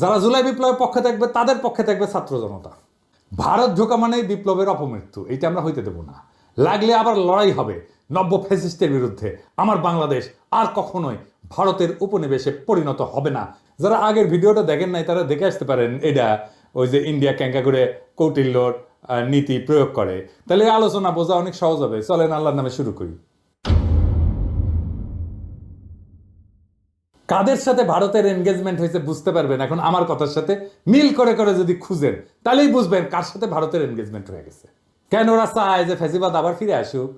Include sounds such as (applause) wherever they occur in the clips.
যারা জুলাই বিপ্লবের পক্ষে থাকবে, তাদের পক্ষে থাকবে ছাত্র জনতা। ভারত ঢোকা মানেই বিপ্লবের অপমৃত্যু এটা আমরা হইতে দেব না। লাগলে আবার লড়াই হবে নব্য ফ্যাসিস্টের বিরুদ্ধে। আমার বাংলাদেশ আর কখনোই ভারতের উপনিবেশে পরিণত হবে না। যারা আগের ভিডিওটা দেখেন নাই, তারা দেখে আসতে পারেন, এটা ওই যে ইন্ডিয়া ক্যাঙ্কা করে কৌটিল্যর নীতি প্রয়োগ করে। তাহলে আলোচনা বোঝা অনেক সহজ হবে। চলেন আল্লাহর নামে শুরু করি। কাদের সাথে ভারতের এনগেজমেন্ট হয়েছে বুঝতে পারবেন এখন আমার কথার সাথে? মিল করে করে যদি খুঁজেন, তাহলেই বুঝবেন কার সাথে ভারতের এনগেজমেন্ট হয়ে গেছে। কেন ওরা চায় যে ফেসিবাদ আবার ফিরে আসুক?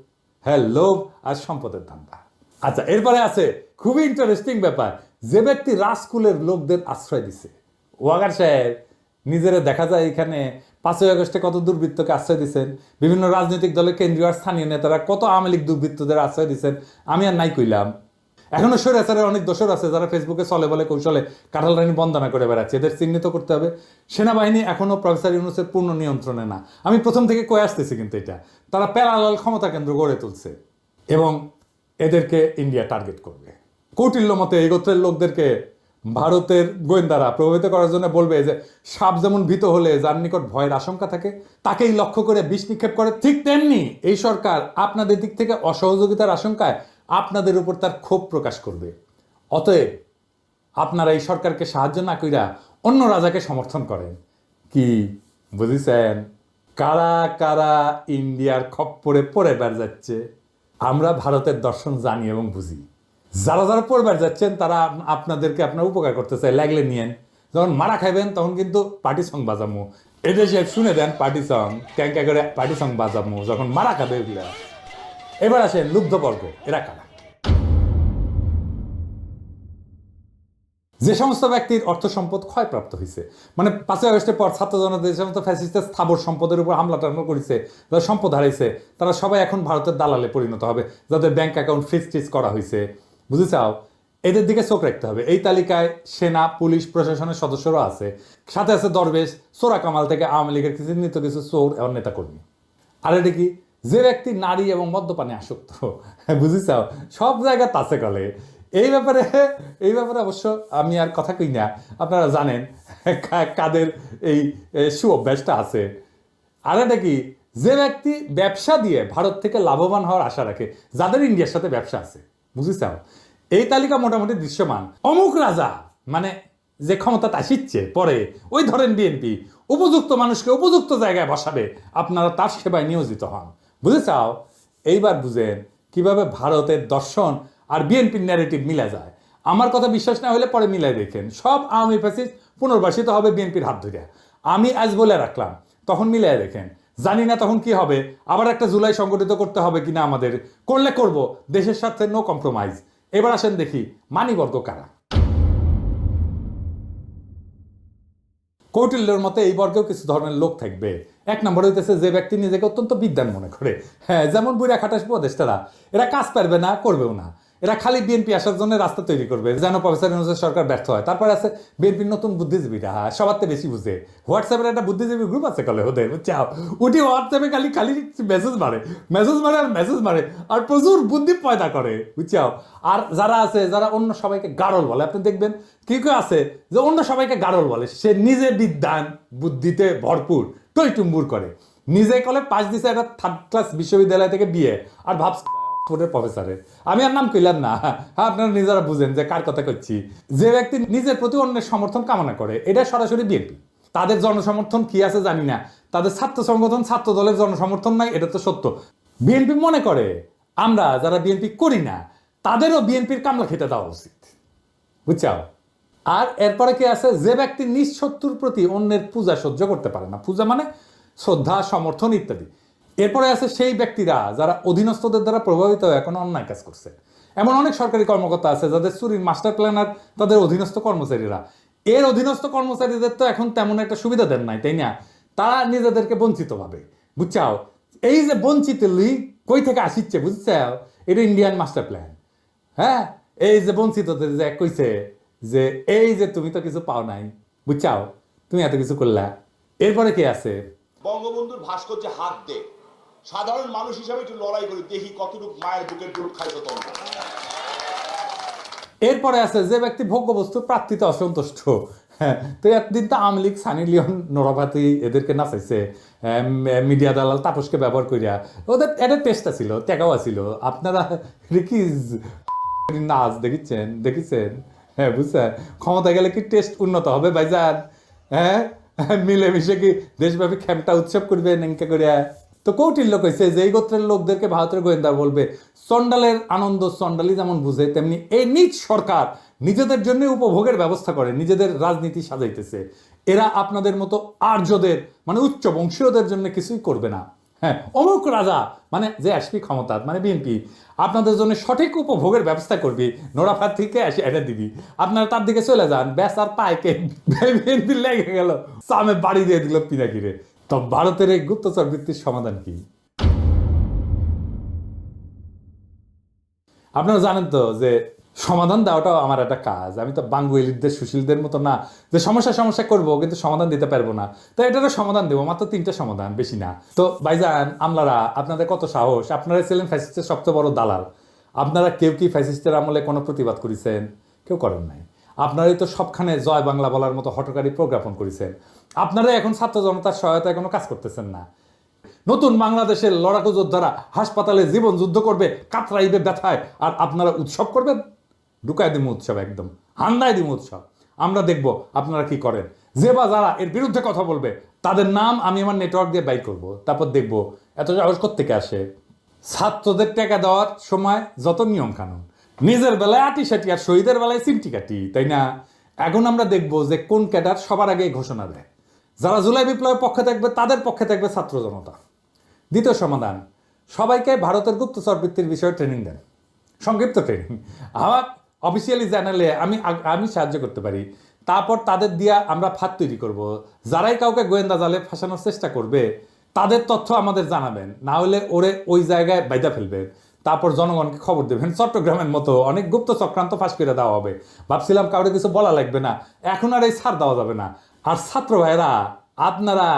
হ্যাঁ লোভ আর সম্পদের ধান্দা। আচ্ছা এরপরে আছে, খুবই ইন্টারেস্টিং ব্যাপার। যে ব্যক্তি রাজকুলের লোকদের আশ্রয় দিছে, ওয়াগার সাহেব, নিজেরা দেখা যায় এখানে, পাঁচই আগস্টে কত দুর্বৃত্তকে আশ্রয় দিচ্ছেন বিভিন্ন রাজনৈতিক দলের কেন্দ্রীয় আর স্থানীয় নেতারা কত আওয়ামী লীগ দুর্বৃত্তদের আশ্রয় দিচ্ছেন আমি আর নাই কইলাম। এখনও স্বৈরাচারের অনেক দোষর আছে যারা ফেসবুকে চলে বলে কৌশলে কাঁঠাল রানী বন্দনা করে বেড়াচ্ছে। এদের চিহ্নিত করতে হবে। সেনাবাহিনী এখনও প্রফেসর ইউনুসের পূর্ণ নিয়ন্ত্রণে না। আমি প্রথম থেকে কয়ে আসতেছি কিন্তু এটা। তারা প্যারালাল ক্ষমতা কেন্দ্র গড়ে তুলছে এবং এদেরকে ইন্ডিয়া টার্গেট করবে। কৌটিল্য মতে এই গোত্রের লোকদেরকে ভারতের গোয়েন্দারা প্রভাবিত করার জন্য বলবে যে, সাপ যেমন ভীত হলে যার নিকট ভয়ের আশঙ্কা থাকে, তাকেই লক্ষ্য করে বিষ নিক্ষেপ করে। ঠিক তেমনি এই সরকার আপনাদের দিক থেকে অসহযোগিতার আশঙ্কায় আপনাদের উপর তার ক্ষোভ প্রকাশ করবে। অতএব আপনারা এই সরকারকে সাহায্য না কইরা অন্য রাজাকে সমর্থন করেন। কি বুঝেছেন? কারা কারা ইন্ডিয়ার খপ্পরে পড়ে বেড় যাচ্ছে, আমরা ভারতের দর্শন জানি এবং বুঝি। যারা যারা পড়বার যাচ্ছেন, তারা আপনাদেরকে আপনার উপকার করতে চায়। লাগলে নিয়েন। যখন মারা খাইবেন, তখন কিন্তু পার্টি সং বাজামু। এদেশে শুনে দেন পার্টি সং। ক্যাঙ্কা করে পার্টি সং বাজামো। যখন মারা খাবে এগুলা এবার আসেন লুব্ধবর্গ এরা কারা? যে সমস্ত ব্যক্তির অর্থ সম্পদ ক্ষয়প্রাপ্ত হয়েছে মানে পাঁচই আগস্টের পর ছাত্র জনতা যে সমস্ত ফ্যাসিস্টের স্থাবর সম্পদের উপর হামলা টামলা করেছে, যারা সম্পদ হারাইছে, তারা সবাই এখন ভারতের দালালে পরিণত হবে, যাদের ব্যাংক অ্যাকাউন্ট ফ্রিজ টিজ করা হয়েছে বুঝেছাও এদের দিকে চোখ রাখতে হবে। এই তালিকায় সেনা, পুলিশ, প্রশাসনের সদস্যরা আছে। সাথে আছে দরবেশ, সোরা কামাল থেকে আওয়ামী লীগের কিছু নিত্য কিছু চোর এবং নেতাকর্মী। আর এটা কি? যে ব্যক্তি নারী এবং মদ্যপানে আসক্ত। বুঝেছাও? সব জায়গা তাছে কলে এই ব্যাপারে এই ব্যাপারে অবশ্য আমি আর কথা কই না। আপনারা জানেন কাদের এই এ, সুঅভ্যাসটা আছে। আর এটা কি যে ব্যক্তি ব্যবসা দিয়ে ভারত থেকে লাভবান হওয়ার আশা রাখে যাদের ইন্ডিয়ার সাথে ব্যবসা আছে। বুঝেছাও? এই তালিকা মোটামুটি দৃশ্যমান। অমুক রাজা মানে যে ক্ষমতা আসিচ্ছে পরে ওই ধরেন বিএনপি উপযুক্ত মানুষকে উপযুক্ত জায়গায় বসাবে আপনারা তার সেবায় নিয়োজিত হন। বুঝেছাও এইবার বুঝেন কীভাবে ভারতের দর্শন আর বিএনপির ন্যারেটিভ মিলা যায়। আমার কথা বিশ্বাস না হলে পরে মিলাই দেখেন। সব আওয়ামী ফ্যাসিস্ট পুনর্বাসিত হবে বিএনপির হাত ধরে। আমি আজ বলে রাখলাম, তখন মিলাই দেখেন। জানি না তখন কি হবে, আবার একটা জুলাই সংগঠিত করতে হবে কিনা আমাদের। করলে করব, দেশের সাথে নো কম্প্রোমাইজ এবার আসেন দেখি মানিবর্গ কারা। কৌটিল্যের মতে এই বর্গেও কিছু ধরনের লোক থাকবে। এক নম্বর হইতেছে যে ব্যক্তি নিজেকে অত্যন্ত বিদ্যান মনে করে। হ্যাঁ যেমন বুড়া খাটাস উপদেষ্টারা, এরা কাজ পারবে না, করবেও না। এরা খালি বিএনপি আসার জন্য রাস্তা তৈরি করবে যেন প্রফেসর ইউনুসের সরকার ব্যর্থ হয়। তারপর আছে বিএনপির নতুন বুদ্ধিজীবীরা হ্যাঁ, সবার থেকে বেশি বুঝে। হোয়াটসঅ্যাপের একটা বুদ্ধিজীবী গ্রুপ আছে কলে ওদের বুঝছাও উঠি হোয়াটসঅ্যাপে খালি খালি মেসেজ মারে মেসেজ মারে আর মেসেজ মারে আর প্রচুর বুদ্ধি পয়দা করে বুঝছাও আর যারা আছে যারা অন্য সবাইকে গাড়ল বলে আপনি দেখবেন কি কেউ আছে যে অন্য সবাইকে গাড়ল বলে সে নিজে বিদ্যান বুদ্ধিতে ভরপুর টইটুম্বুর করে। নিজে কলে পাশ দিছে একটা থার্ড ক্লাস বিশ্ববিদ্যালয় থেকে বিয়ে আর ভাবছে অক্সফোর্ডের প্রফেসরের আমি আর নাম কইলাম না। হ্যাঁ আপনারা নিজেরা বুঝেন যে কার কথা করছি যে ব্যক্তি নিজের প্রতি অন্যের সমর্থন কামনা করে, এটা সরাসরি বিএনপি। তাদের জনসমর্থন কি আছে জানি না। তাদের ছাত্র সংগঠন, ছাত্র দলের জনসমর্থন নাই, এটা তো সত্য। বিএনপি মনে করে, আমরা যারা বিএনপি করি না, তাদেরও বিএনপির কামলা খেতে দেওয়া উচিত। বুঝছাও? আর এরপরে কি আছে? যে ব্যক্তি নিজ শত্রুর প্রতি অন্যের পূজা সহ্য করতে পারে না, পূজা মানে শ্রদ্ধা, সমর্থন ইত্যাদি। এরপরে আছে সেই ব্যক্তিরা যারা অধীনস্থদের দ্বারা প্রভাবিত হয়ে এখন অন্যায় কাজ করছে। এমন অনেক সরকারি কর্মকর্তা আছে যাদের চুরির মাস্টার প্ল্যানার তাদের অধীনস্থ কর্মচারীরা। এর অধীনস্থ কর্মচারীদের তো এখন তেমন একটা সুবিধা দেন নাই, তাই না? তারা নিজেদেরকে বঞ্চিত ভাবে। বুঝছাও? এই যে বঞ্চিত লি কই থেকে আসিচ্ছে, বুঝছাও? এটা ইন্ডিয়ান মাস্টার প্ল্যান হ্যাঁ? এই যে বঞ্চিতদের যে কইছে যে, এই যে তুমি তো কিছু পাও নাই, বুঝছাও? তুমি এত কিছু করলা। এরপরে কি আছে? বঙ্গবন্ধুর ভাস্কর্যে হাত দে। সাধারণ মানুষ হিসাবে একটু লড়াই করি, দেখি কতটুকু মায়ের বুকের দুধ খাইছো তোমরা। এরপরে আছে, যে ব্যক্তি ভোগ্য বস্তু প্রাপ্তিতে অসন্তুষ্ট হ্যাঁ তো একদিন তো আওয়ামী লীগ, সানি লিওন, নোরাভাতি এদেরকে নাচাইছে মিডিয়া দালাল তাপসকে ব্যবহার করিয়া। ওদের একটা টেস্টটা ছিল টেকাও ছিল আপনারা রিকিজ (laughs) নাচ দেখিছেন দেখিছেন হ্যাঁ বুঝছেন? ক্ষমতা গেলে কি টেস্ট উন্নত হবে ভাইজান? হ্যাঁ? মিলেমিশে কি দেশব্যাপী খেমটা উৎসব করবে নেঙ্কা করিয়া? তো কৌটিল্য কইছে যে এই গোত্রের লোকদেরকে ভারতের গোয়েন্দা বলবে চন্ডালের আনন্দ চন্ডালি যেমন বুঝে, তেমনি এই নিজ সরকার নিজেদের জন্য উপভোগের ব্যবস্থা করে, নিজেদের রাজনীতি সাজাইতেছে। এরা আপনাদের মতো আর্যদের মানে উচ্চ বংশীয়দের জন্য কিছুই করবে না। হ্যাঁ অমুক রাজা মানে যে আসবি ক্ষমতা মানে বিএনপি আপনাদের জন্য সঠিক উপভোগের ব্যবস্থা করবি নোরাফার থেকে এসে এনে দিবি। আপনারা তার দিকে চলে যান, ব্যাস আর পাইকে (laughs) বিএনপি লেগে গেল। সামে বাড়ি দিয়ে দিল পিনাকিরে। তো ভারতের এই গুপ্তচর বৃত্তির সমাধান কি? আপনারা জানেন তো যে সমাধান দেওয়াটাও আমার একটা কাজ। আমি তো বাঙ্গুয়েলিদের সুশীলদের মতো না যে সমস্যা সমস্যা করব, কিন্তু সমাধান দিতে পারব না। তো এটারও সমাধান দেবো, মাত্র তিনটা সমাধান, বেশি না। তো ভাইজান, আমলারা, আপনাদের কত সাহস? আপনারা ছিলেন ফ্যাসিস্টের সবচেয়ে বড় দালাল। আপনারা কেউ কি ফ্যাসিস্টের আমলে কোনো প্রতিবাদ করেছেন? কেউ করেন নাই। আপনারাই তো সবখানে জয় বাংলা বলার মতো হটকারী প্রজ্ঞাপন করেছেন। আপনারা এখন ছাত্র জনতার সহায়তায় কোনো কাজ করতেছেন না। নতুন বাংলাদেশের লড়াকু যোদ্ধারা হাসপাতালে জীবন যুদ্ধ করবে, কাতরাইবে, ব্যথায়, আর আপনারা উৎসব করবেন? ঢুকায় দিব উৎসব একদম, হান্দায় দিব উৎসব। আমরা দেখব আপনারা কি করেন। যে বা যারা এর বিরুদ্ধে কথা বলবে, তাদের নাম আমি আমার নেটওয়ার্ক দিয়ে বাই করব, তারপর দেখব এত সাহস থেকে আসে। ছাত্রদের টাকা দেওয়ার সময় যত নিয়ম কানুন নিজের বেলায় আটি সাটি আর শহীদের বেলায় সিমটি কাটি তাই না? এখন আমরা দেখব যে কোন ক্যাডার সবার আগে ঘোষণা দেয়। যারা জুলাই বিপ্লবের পক্ষে থাকবে, তাদের পক্ষে থাকবে ছাত্র জনতা। দ্বিতীয় সমাধান, সবাইকে ভারতের গুপ্তচর বৃত্তির বিষয়ে ট্রেনিং দেন। সংক্ষিপ্ত ট্রেনিং আমার অফিসিয়ালি জানালে আমি আমি সাহায্য করতে পারি। তারপর তাদের দিয়া আমরা ফাঁদ তৈরি করব। যারাই কাউকে গোয়েন্দা জালে ফাঁসানোর চেষ্টা করবে, তাদের তথ্য আমাদের জানাবেন। না হলে ওরে ওই জায়গায় বাইদা ফেলবেন তারপর জনগণকে খবর দেবেন। চট্টগ্রামের মতো অনেক গুপ্ত চক্রান্ত ফাঁস করে দেওয়া হবে। ভাবছিলাম কাউকে কিছু বলা লাগবে না। এখন আর এই ছাড় দেওয়া যাবে না। আর ছাত্র ভাইরা আপনারা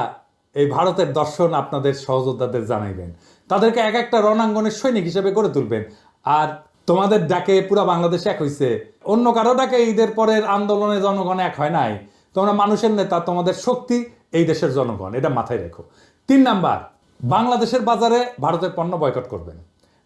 এই ভারতের দর্শন আপনাদের সহযোদ্ধাদের জানাইবেন। তাদেরকে এক একটা রণাঙ্গনের সৈনিক হিসেবে গড়ে তুলবেন। আর তোমাদের ডাকে পুরা বাংলাদেশ এক হইছে। অন্য কারও ডাকে ঈদের পরের আন্দোলনে জনগণ এক হয় নাই। তোমরা মানুষের নেতা, তোমাদের শক্তি এই দেশের জনগণ, এটা মাথায় রেখো। তিন নাম্বার, বাংলাদেশের বাজারে ভারতের পণ্য বয়কট করবেন।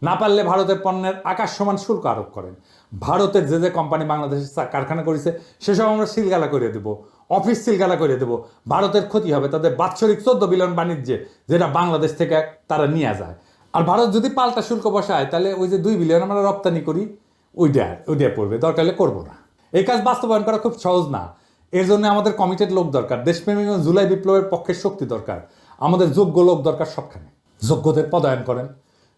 না পারলে ভারতের পণ্যের আকাশ সমান শুল্ক আরোপ করেন। ভারতের যে যে কোম্পানি বাংলাদেশের কারখানা করেছে, সেসব আমরা সিলগালা করে দেবো। অফিস সিলগালা করে দেবো। ভারতের ক্ষতি হবে। তাদের বাৎসরিক চোদ্দ বিলিয়ন বাণিজ্যে যেটা বাংলাদেশ থেকে তারা নিয়ে যায়। আর ভারত যদি পাল্টা শুল্ক বসায়, তাহলে ওই যে দুই বিলিয়ন আমরা রপ্তানি করি, ওইটা ওইটা পড়বে। দরকার হলে করব না। এই কাজ বাস্তবায়ন করা খুব সহজ না। এর জন্য আমাদের কমিটেড লোক দরকার। দেশপ্রেমী এবং জুলাই বিপ্লবের পক্ষের শক্তি দরকার। আমাদের যোগ্য লোক দরকার সবখানে। যোগ্যদের পদায়ন করেন।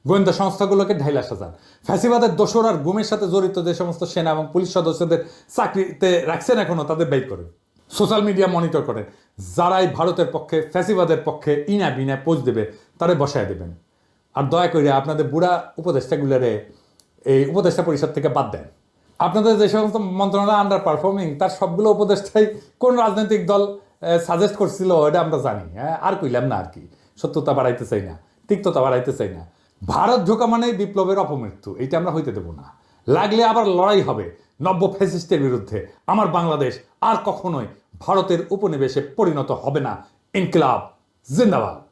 গোয়েন্দা সংস্থাগুলোকে ঢাইলা সাজান। ফ্যাসিবাদের দোসর আর গুমের সাথে জড়িত যে সমস্ত সেনা এবং পুলিশ সদস্যদের চাকরিতে রাখছেন এখনও, তাদের ব্যয় করেন। সোশ্যাল মিডিয়া মনিটর করেন যারাই ভারতের পক্ষে, ফ্যাসিবাদের পক্ষে ইনা বিনা পোজ দেবে, তারে বসায় দেবেন। আর দয়া করে আপনাদের বুড়া উপদেষ্টাগুলোরে এই উপদেষ্টা পরিষদ থেকে বাদ দেন। আপনাদের যে সমস্ত মন্ত্রণালয় আন্ডার পারফর্মিং তার সবগুলো উপদেষ্টাই কোন রাজনৈতিক দল সাজেস্ট করছিল, এটা আমরা জানি। হ্যাঁ আর কইলাম না আর কি। সত্যতা বাড়াইতে চাই না, তিক্ততা বাড়াইতে চাই না। ভারত ঢোকা মানে বিপ্লবের অপমৃত্যু এটা আমরা হইতে দেব না। লাগলে আবার লড়াই হবে নব্য ফ্যাসিস্টের বিরুদ্ধে। আমার বাংলাদেশ আর কখনোই ভারতের উপনিবেশে পরিণত হবে না। ইনকিলাব জিন্দাবাদ।